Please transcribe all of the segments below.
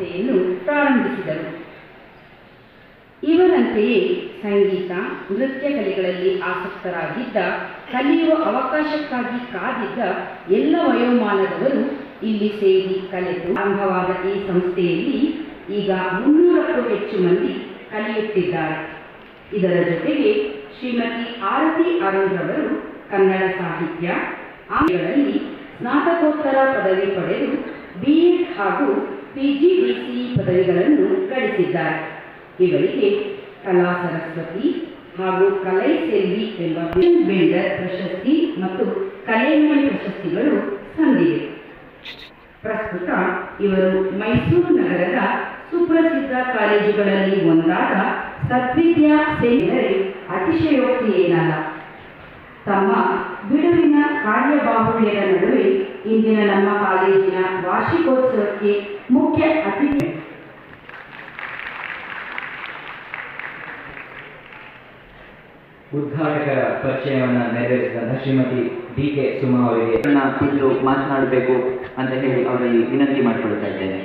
ಸಂಸ್ಥೆಯನ್ನು ಪ್ರಾರಂಭಿಸಿದರು. ಇವರಂತೆಯೇ ಸಂಗೀತ, ನೃತ್ಯ ಕಲೆಗಳಲ್ಲಿ ಆಸಕ್ತರಾಗಿದ್ದ, ಕಲಿಯುವ ಅವಕಾಶಕ್ಕಾಗಿ ಕಾದಿದ್ದ ಎಲ್ಲ ವಯೋಮಾನದವರು ಇಲ್ಲಿ ಸೇರಿ ಕಲೆತು ಆರಂಭವಾದ ಈ ಸಂಸ್ಥೆಯಲ್ಲಿ ಈಗ ಮುನ್ನೂರಕ್ಕೂ ಹೆಚ್ಚು ಮಂದಿ ಕಲಿಯುತ್ತಿದ್ದಾರೆ. ಇದರ ಜೊತೆಗೆ ಶ್ರೀಮತಿ ಆರತಿ ಅರುಣ್ ರವರು ಕನ್ನಡ ಸಾಹಿತ್ಯ, ಆಂಗ್ಲಗಳಲ್ಲಿ ಸ್ನಾತಕೋತ್ತರ ಪದವಿ ಪಡೆದು ಬಿಎಡ್ ಹಾಗೂ ಪಿಜಿಡಿಸಿ ಪದವಿಗಳನ್ನು ಗಳಿಸಿದ್ದಾರೆ. ಇವರಿಗೆ ಕಲಾ ಸರಸ್ವತಿ ಹಾಗೂ ಕಲೈ ಸೆಲ್ವಿ ಎಂಬ ಬಿಲ್ಡರ್ ಪ್ರಶಸ್ತಿ ಮತ್ತು ಕಲೆಮಣಿ ಪ್ರಶಸ್ತಿಗಳು ಸಂದಿವೆ. ಪ್ರಸ್ತುತ ಇವರು ಮೈಸೂರು ನಗರದ ಸುಪ್ರಸಿದ್ಧ ಕಾಲೇಜುಗಳಲ್ಲಿ ಒಂದಾದ ಸದ್ವಿದ್ಯಾ ಸೇರಿದರೆ ಅತಿಶಯೋಕ್ತಿ ಏನಲ್ಲ. ತಮ್ಮ ಬಿಡುವಿನ ಕಾರ್ಯಬಾಹುಳ್ಯದ ನಡುವೆ ಇಂದಿನ ನಮ್ಮ ಕಾಲೇಜಿನ ವಾರ್ಷಿಕೋತ್ಸವಕ್ಕೆ ಮುಖ್ಯ ಅತಿಥಿ ಉದ್ಘಾಟಕರ ಪರಿಚಯವನ್ನು ನೆರವೇರಿಸಿದಂತಹ ಶ್ರೀಮತಿ ಡಿ ಕೆ ಸುಮಾ ಅವರಿಗೆ ನನ್ನ ಕುರಿತು ಮಾತನಾಡಬೇಕು ಅಂತ ಹೇಳಿ ಅವರಲ್ಲಿ ವಿನಂತಿ ಮಾಡಿಕೊಳ್ತಾ ಇದ್ದೇನೆ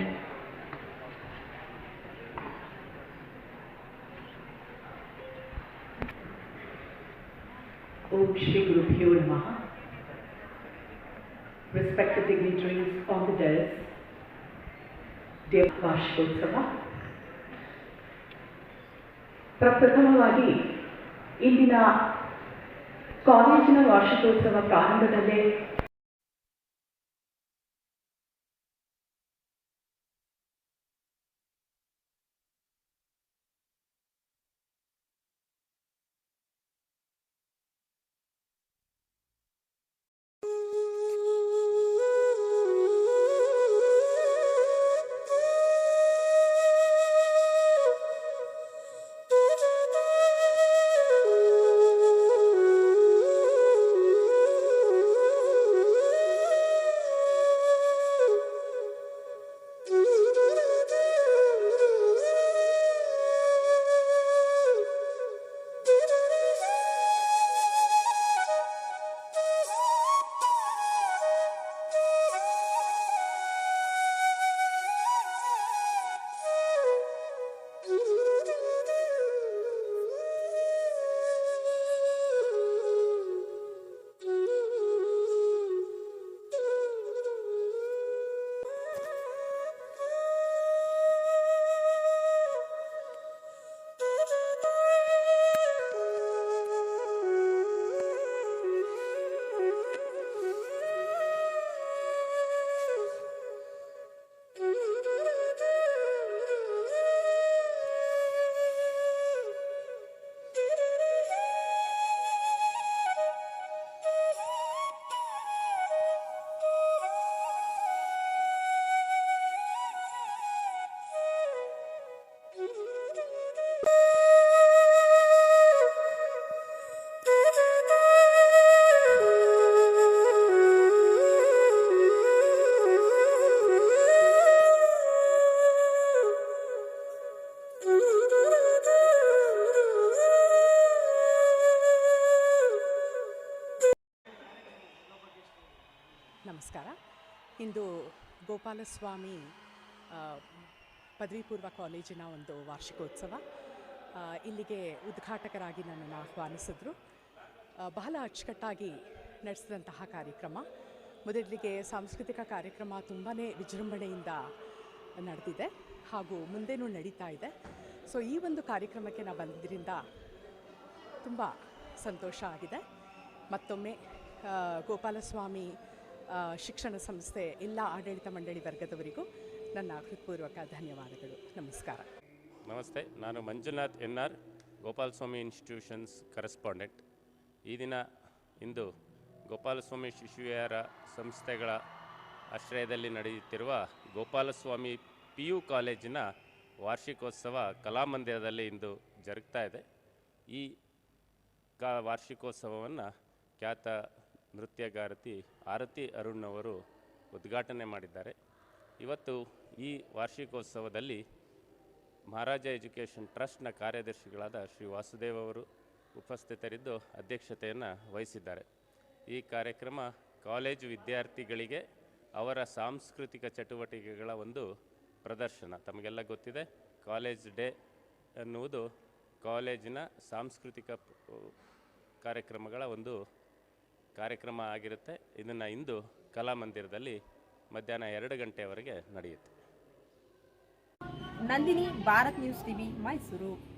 Om Shri Guru Pyo Namaha. Respected dignitaries on ದೇವ ವಾರ್ಷಿಕೋತ್ಸವ ಪ್ರಪ್ರಥಮವಾಗಿ ಇಂದಿನ ಕಾಲೇಜಿನ ವಾರ್ಷಿಕೋತ್ಸವ ಪ್ರಾರಂಭದಲ್ಲೇ ನಮಸ್ಕಾರ. ಇಂದು ಗೋಪಾಲಸ್ವಾಮಿ ಪದವಿ ಪೂರ್ವ ಕಾಲೇಜಿನ ಒಂದು ವಾರ್ಷಿಕೋತ್ಸವ. ಇಲ್ಲಿಗೆ ಉದ್ಘಾಟಕರಾಗಿ ನನ್ನನ್ನು ಆಹ್ವಾನಿಸಿದ್ರು. ಬಹಳ ಅಚ್ಚುಕಟ್ಟಾಗಿ ನಡೆಸಿದಂತಹ ಕಾರ್ಯಕ್ರಮ. ಮೊದಲಿಗೆ ಸಾಂಸ್ಕೃತಿಕ ಕಾರ್ಯಕ್ರಮ ತುಂಬಾ ವಿಜೃಂಭಣೆಯಿಂದ ನಡೆದಿದೆ ಹಾಗೂ ಮುಂದೇನೂ ನಡೀತಾ ಇದೆ. ಸೊ ಈ ಒಂದು ಕಾರ್ಯಕ್ರಮಕ್ಕೆ ನಾನು ಬಂದಿದ್ದರಿಂದ ತುಂಬ ಸಂತೋಷ ಆಗಿದೆ. ಮತ್ತೊಮ್ಮೆ ಗೋಪಾಲಸ್ವಾಮಿ ಶಿಕ್ಷಣ ಸಂಸ್ಥೆ ಎಲ್ಲ ಆಡಳಿತ ಮಂಡಳಿ ವರ್ಗದವರಿಗೂ ನನ್ನ ಹೃತ್ಪೂರ್ವಕ ಧನ್ಯವಾದಗಳು. ನಮಸ್ಕಾರ. ನಮಸ್ತೆ, ನಾನು Manjunath N R, Gopalaswamy institutions correspondent. ಈ ದಿನ ಇಂದು ಗೋಪಾಲಸ್ವಾಮಿ ಶಿಶುವಿಹಾರ ಸಂಸ್ಥೆಗಳ ಆಶ್ರಯದಲ್ಲಿ ನಡೆಯುತ್ತಿರುವ ಗೋಪಾಲಸ್ವಾಮಿ ಪಿ ಯು ಕಾಲೇಜಿನ ವಾರ್ಷಿಕೋತ್ಸವ ಕಲಾಮಂದಿರದಲ್ಲಿ ಇಂದು ಜರುಗ್ತಾ ಇದೆ. ಈ ಕ, ವಾರ್ಷಿಕೋತ್ಸವವನ್ನು ಖ್ಯಾತ ನೃತ್ಯಗಾರತಿ ಆರತಿ ಅರುಣ್ ಅವರು ಉದ್ಘಾಟನೆ ಮಾಡಿದ್ದಾರೆ. ಇವತ್ತು ಈ ವಾರ್ಷಿಕೋತ್ಸವದಲ್ಲಿ ಮಹಾರಾಜ ಎಜುಕೇಷನ್ ಟ್ರಸ್ಟ್ನ ಕಾರ್ಯದರ್ಶಿಗಳಾದ ಶ್ರೀ ವಾಸುದೇವ್ ಅವರು ಉಪಸ್ಥಿತರಿದ್ದು ಅಧ್ಯಕ್ಷತೆಯನ್ನು ವಹಿಸಿದ್ದಾರೆ. ಈ ಕಾರ್ಯಕ್ರಮ ಕಾಲೇಜು ವಿದ್ಯಾರ್ಥಿಗಳಿಗೆ ಅವರ ಸಾಂಸ್ಕೃತಿಕ ಚಟುವಟಿಕೆಗಳ ಒಂದು ಪ್ರದರ್ಶನ. ತಮಗೆಲ್ಲ ಗೊತ್ತಿದೆ, ಕಾಲೇಜ್ ಡೇ ಎನ್ನುವುದು ಕಾಲೇಜಿನ ಸಾಂಸ್ಕೃತಿಕ ಕಾರ್ಯಕ್ರಮಗಳ ಒಂದು ಕಾರ್ಯಕ್ರಮ ಆಗಿರುತ್ತೆ. ಇದನ್ನು ಇಂದು ಕಲಾಮಂದಿರದಲ್ಲಿ ಮಧ್ಯಾಹ್ನ ಎರಡು ಗಂಟೆಯವರೆಗೆ ನಡೆಯುತ್ತೆ. Nandini Bharat news TV Mysuru.